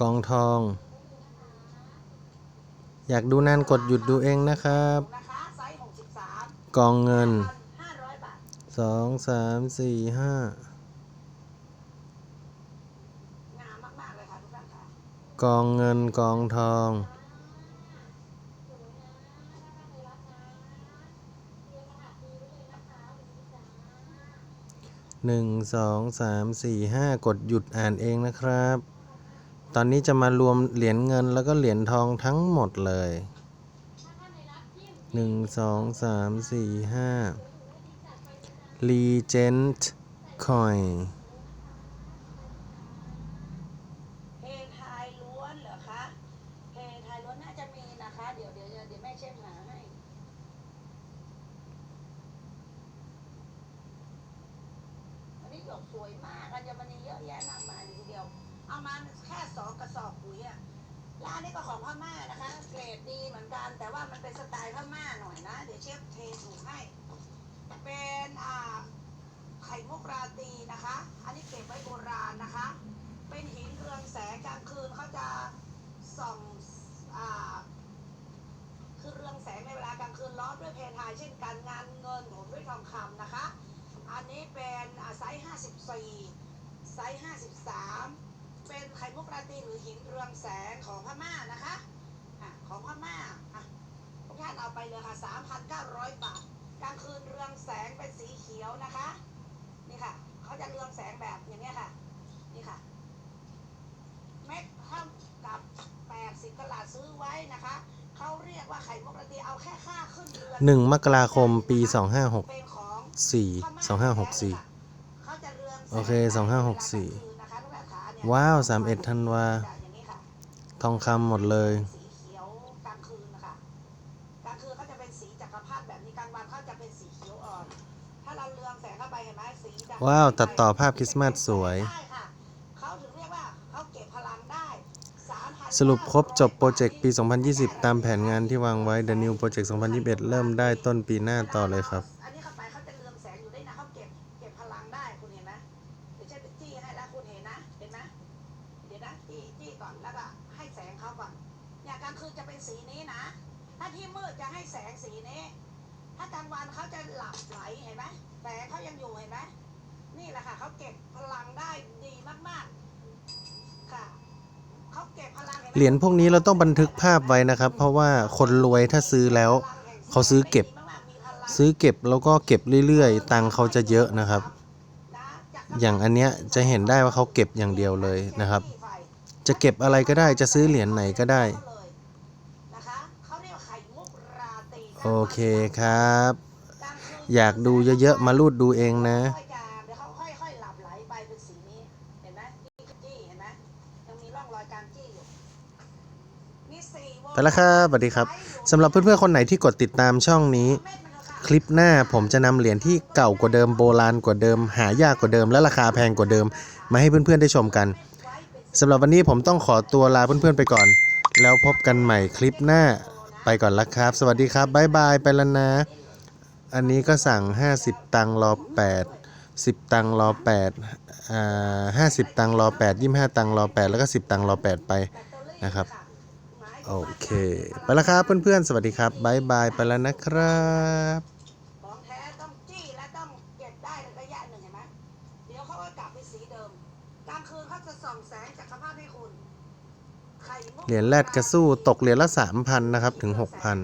กองทอง อยากดูนานกดหยุดดูเองนะครับ กองเงินสองสามสี่ห้าากองเงินกองทอง หนึ่งสองสามสี่ห้ากดหยุดอ่านเองนะครับ ตอนนี้จะมารวมเหรียญเงินแล้วก็เหรียญทองทั้งหมดเลยหนึ่งสองสามสี่ห้า Legend Coin เพทายล้วนเหรอคะ เพทายล้วนน่าจะมีนะคะ เดี๋ยวเดี๋ยวเดี๋ยวแม่เช็คหาให้อันนี้ดอกสวยมากอัญมณีเยอะแยะมากมายทีเดียว เอามาแค่สองกระสอบปุ๋ยอะร้านนี้ก็ของพม่านะคะ เกรดดีเหมือนกัน แต่ว่ามันเป็นสไตล์พม่าหน่อยนะ เดี๋ยวเชฟเทถูกให้ เป็นอ่าไข่มุกราตรีนะคะ อันนี้เก็บไว้โบราณนะคะ เป็นหินเรืองแสงกลางคืนเขาจะส่องอ่าคือเรืองแสงในเวลากลางคืนล้อมด้วยเพทายเช่นกันงานเงินโหมด้วยทองคำนะคะ อันนี้เป็นอ่าไซส์54 ไซส์53 เป็นไข่มุกราตรีหรือหินเรืองแสงของพม่านะคะอะของพม่าอะทุกท่านเอาไปเลยค่ะ 3,900 บาท กลางคืนเรืองแสงเป็นสีเขียวนะคะ นี่ค่ะ เขาจะเรืองแสงแบบอย่างเงี้ยค่ะ นี่ค่ะ เม็ดเท่ากับ80กะลาซื้อไว้นะคะ เขาเรียกว่าไข่มุกระตีเอาแค่ค่าขึ้นเรือนหนึ่งมกราคมปีเป็นของ2564พม่า2564เขาจะเรืองแสงโอเคแบบ2564เวลากลางคืนนะคะทุกท่านขาเนี่ยว้าว31ธันวาอย่างนี้ค่ะทองคำหมดเลย สีเขียวกลางคืนนะคะกลางคืนเขาจะเป็นสีจักรพรรดิแบบนี้กลางวันเขาจะเป็นสีเขียวอ่อน ถ้าเราเรืองแสงเข้าไปเห็นไหมสีจะว้าวตัดต่อภาพคริสต์มาสสวย ได้ค่ะเขาถึงเรียกว่าเขาเก็บพลังได้3,000 สรุปครบจบโปรเจกต์ปี 2020 ตามแผนงานที่วางไว้ The New Project 2021 เริ่มได้ต้นปีหน้าต่อเลยครับ ก่อนแล้วก็ให้แสงเขาก่อนเนี่ยกลางคืนจะเป็นสีนี้นะ ถ้าที่มืดจะให้แสงสีนี้ ถ้ากลางวันเขาจะหลับไหลเห็นไหมแสงเขายังอยู่เห็นไหมนี่แหละค่ะเขาเก็บพลังได้ดีมากๆค่ะเขาเก็บพลังห็นไหมเหรียญพวกนี้เราต้องบันทึกภาพไว้นะครับ เพราะว่าคนรวยถ้าซื้อแล้วเขาซื้อเก็บ ซื้อเก็บแล้วก็เก็บเรื่อยๆ ตังค์เขาจะเยอะนะครับ อย่างอันเนี้ยจะเห็นได้ว่าเขาเก็บอย่างเดียวเลยนะครับ จะเก็บอะไรก็ได้จะซื้อเหรียญไหนก็ได้ โอเคครับ อยากดูเยอะๆ มารูดดูเองนะเดี๋ยวเขาค่อยๆหลับไหลไปเป็นสีนี้เห็นไหมจี้เห็นไหมยังมีร่องรอยการจี้อยู่มีสี่วงไปแล้วครับสวัสดีครับสำหรับเพื่อนๆคนไหนที่กดติดตามช่องนี้เม็ดมันเถอะค่ะคลิปหน้าผมจะนำเหรียญที่เก่ากว่าเดิมโบราณกว่าเดิม หายากกว่าเดิม และราคาแพงกว่าเดิม มาให้เพื่อนๆได้ชมกัน สำหรับวันนี้ผมต้องขอตัวลาเพื่อนๆไปก่อน แล้วพบกันใหม่คลิปหน้าไปก่อนละครับ สวัสดีครับบ๊ายบายไปแล้วนะ อันนี้ก็สั่ง 50 ตังรอ 8 10 ตังรอ8อ่า50 ตังรอ 8 25 ตังรอ 8 แล้วก็ 10 ตังรอ 8 ไปนะครับโอเค ไปแล้วครับเพื่อนๆ สวัสดีครับบ๊ายบายไปแล้วนะครับของแท้ต้องจี้และต้องเก็บได้ระยะหนึ่งเห็นไหมเดี๋ยวเขาก็กลับไปสีเดิม กลางคืนเขาจะส่องแสงจากรภาให้คุณเหรียญแรดกระสู้ตกเหรียญละสามพันนะครับ ถึงหกพัน